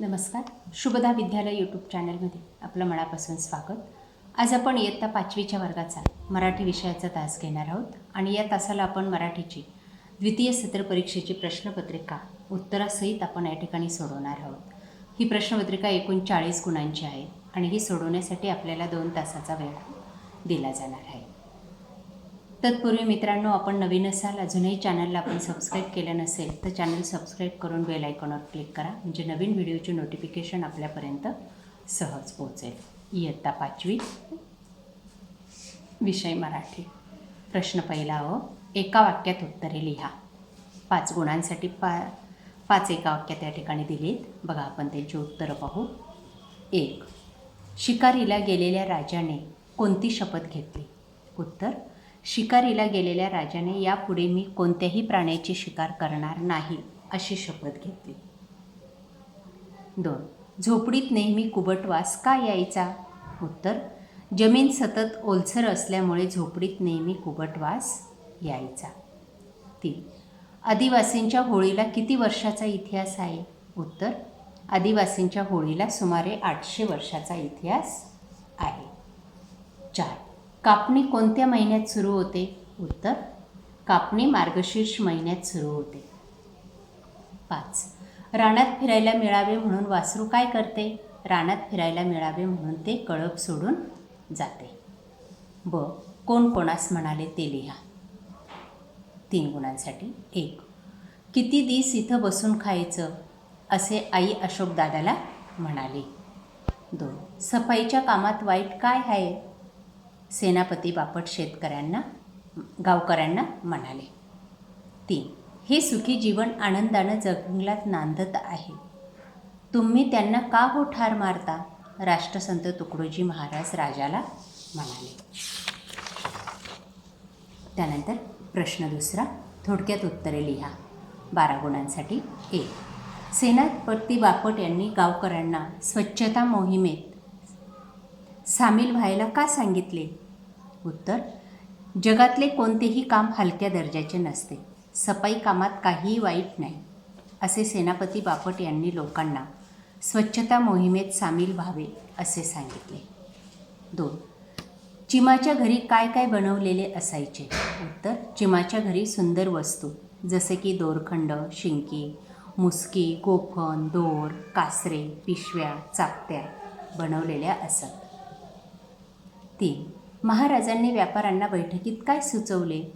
नमस्कार. शुभदा विद्यालय यूट्यूब चॅनलमध्ये आपलं मनापासून स्वागत. आज आपण इयत्ता पाचवीच्या वर्गाचा मराठी विषयाचा तास घेणार आहोत आणि या तासाला आपण मराठीची द्वितीय सत्र परीक्षेची प्रश्नपत्रिका उत्तरासहित आपण या ठिकाणी सोडवणार आहोत. ही प्रश्नपत्रिका एकूण चाळीस गुणांची आहे आणि ही सोडवण्यासाठी आपल्याला दोन तासाचा वेळ दिला जाणार आहे. तत्पूर्वी मित्रांनो आपण नवीन असाल अजूनही चॅनलला आपण सबस्क्राईब केलं नसेल तर चॅनल सबस्क्राईब करून बेल आयकॉनवर क्लिक करा म्हणजे नवीन व्हिडिओची नोटिफिकेशन आपल्यापर्यंत सहज पोहोचेल. इयत्ता पाचवी विषय मराठी. प्रश्न पहिला हो एका वाक्यात उत्तरे लिहा. पाच गुणांसाठी पा पाच एका वाक्यात या ठिकाणी दिलीत. बघा आपण त्यांची उत्तरं पाहू. एक शिकारीला गेलेल्या राजाने कोणती शपथ घेतली? उत्तर शिकारीला गेलेल्या राजाने यापुढे मी कोणत्याही प्राण्याची शिकार करणार नाही अशी शपथ घेतली. दोन. झोपडीत नेहमी कुबटवास का यायचा? उत्तर जमीन सतत ओलसर असल्यामुळे झोपडीत नेहमी कुबटवास यायचा. तीन. आदिवासींच्या होळीला किती वर्षाचा इतिहास आहे? उत्तर आदिवासींच्या होळीला सुमारे आठशे वर्षाचा इतिहास कापणी कोणत्या महिन्यात सुरू होते? उत्तर कापणी मार्गशीर्ष महिन्यात सुरू होते. पाच. रानात फिरायला मिळावे म्हणून वासरू काय करते? रानात फिरायला मिळावे म्हणून ते कळप सोडून जाते. ब. कोण कोणास म्हणाले ते लिहा. तीन गुणांसाठी. एक. किती दिस इथं बसून खायचं? असे आई अशोक दादाला म्हणाली. दोन. सफाईच्या कामात वाईट काय आहे? सेनापती बापट शेतकऱ्यांना गावकऱ्यांना म्हणाले. तीन हे सुखी जीवन आनंदानं जंगलात नांदत आहे. तुम्ही त्यांना का हो ठार मारता? राष्ट्रसंत तुकडोजी महाराज राजाला म्हणाले. त्यानंतर प्रश्न दुसरा थोडक्यात उत्तरे लिहा. बारा गुणांसाठी एक. सेनापती बापट यांनी गावकऱ्यांना स्वच्छता मोहिमेत सामील व्हायला का सांगितले? उत्तर जगातले कोणतेही काम हलक्या दर्जाचे नसते. सफाई कामात काहीही वाईट नाही असे सेनापती बापट यांनी लोकांना स्वच्छता मोहिमेत सामील व्हावे असे सांगितले. दोन चिमाच्या घरी काय काय बनवलेले असायचे? उत्तर चिमाच्या घरी सुंदर वस्तू जसे की दोरखंड शिंकी मुसकी गोफण दोर कासरे पिशव्या चाकत्या बनवलेल्या असत. तीन महाराजांनी व्यापाऱ्यांना बैठकीत काय सुचवले?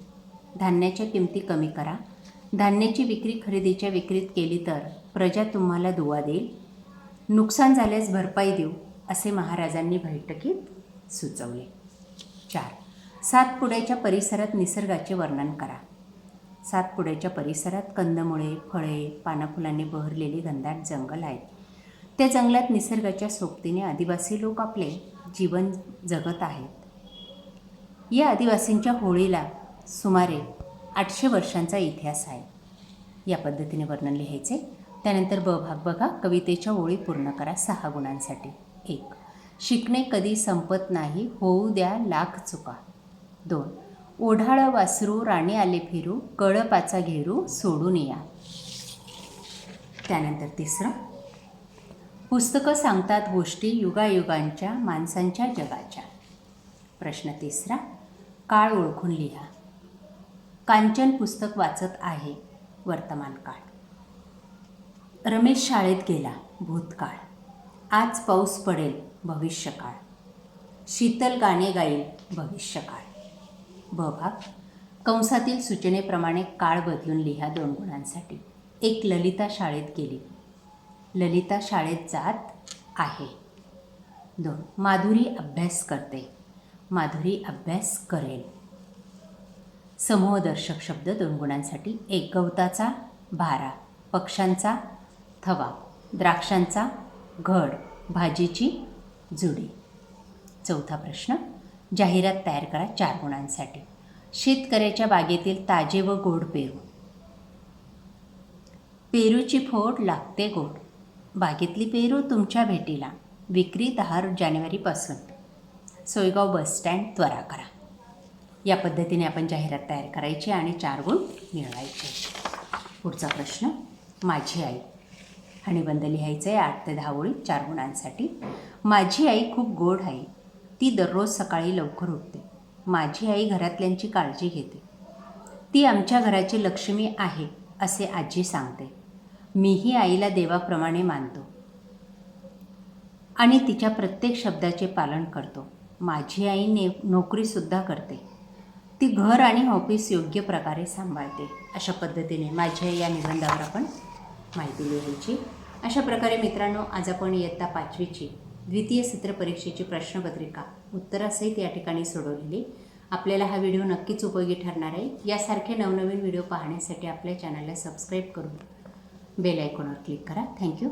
धान्याच्या किमती कमी करा. धान्याची विक्री खरेदीच्या विक्रीत केली तर प्रजा तुम्हाला दुवा देईल. नुकसान झाल्यास भरपाई देऊ असे महाराजांनी बैठकीत सुचवले. चार. सातपुड्याच्या परिसरात निसर्गाचे वर्णन करा. सातपुड्याच्या परिसरात कंदमुळे फळे पानाफुलांनी बहरलेले घनदाट जंगल आहेत. त्या जंगलात निसर्गाच्या सोबतीने आदिवासी लोक आपले जीवन जगत आहेत. या आदिवासींच्या होळीला सुमारे आठशे वर्षांचा इतिहास आहे. या पद्धतीने वर्णन लिहायचे. त्यानंतर ब भाग बघा. कवितेच्या ओळी पूर्ण करा. सहा गुणांसाठी. एक. शिकणे कधी संपत नाही. होऊ द्या लाख चुका. दोन. ओढाळं वासरू राणे आले फिरू. कळपाचा घेरू सोडून या. त्यानंतर तिसरं. पुस्तकं सांगतात गोष्टी युगायुगांच्या माणसांच्या जगाच्या. प्रश्न तिसरा काळ ओळखून लिहा. कांचन पुस्तक वाचत आहे वर्तमान काळ. रमेश शाळेत गेला भूतकाळ. आज पाऊस पडेल भविष्यकाळ. शीतल गाणे गाईल भविष्यकाळ. ब भाग कंसातील सूचनेप्रमाणे काळ बदलून लिहा दोन गुणांसाठी. एक ललिता शाळेत गेली ललिता शाळेत जात आहे. दोन माधुरी अभ्यास करते. माधुरी अभ्यास करेल. समूहदर्शक शब्द दोन गुणांसाठी एक गवताचा भारा पक्ष्यांचा थवा द्राक्षांचा घड भाजीची जुडी. चौथा प्रश्न जाहिरात तयार करा चार गुणांसाठी. शेतकऱ्याच्या बागेतील ताजे व गोड पेरू. पेरूची फोड लागते गोड. बागेतली पेरू तुमच्या भेटीला. विक्री दहा जानेवारीपासून. सोयगाव बसस्टँड त्वरा करा. या पद्धतीने आपण जाहिरात तयार करायची आणि चार गुण मिळवायचे. पुढचा प्रश्न माझी आई. हणीबंद लिहायचं आहे आठ ते दहा ओळी चार गुणांसाठी. माझी आई खूप गोड आहे. ती दररोज सकाळी लवकर उठते. माझी आई घरातल्यांची काळजी घेते. ती आमच्या घराची लक्ष्मी आहे असे आजी सांगते. मीही आईला देवाप्रमाणे मानतो. आणि तिच्या प्रत्येक शब्दाचे पालन करतो. माझी आई ने नोकरीसुद्धा करते. ती घर आणि ऑफिस योग्य प्रकारे सांभाळते. अशा पद्धतीने माझ्या या निबंधावर आपण माहिती लिहायची. अशा प्रकारे मित्रांनो आज आपण इयत्ता पाचवीची द्वितीय सत्र परीक्षेची प्रश्नपत्रिका उत्तरासहित या ठिकाणी सोडवलेली. आपल्याला हा व्हिडिओ नक्कीच उपयोगी ठरणार आहे. यासारखे नवनवीन व्हिडिओ पाहण्यासाठी आपल्या चॅनलला सबस्क्राईब करून बेल आयकॉनवर क्लिक करा थँक्यू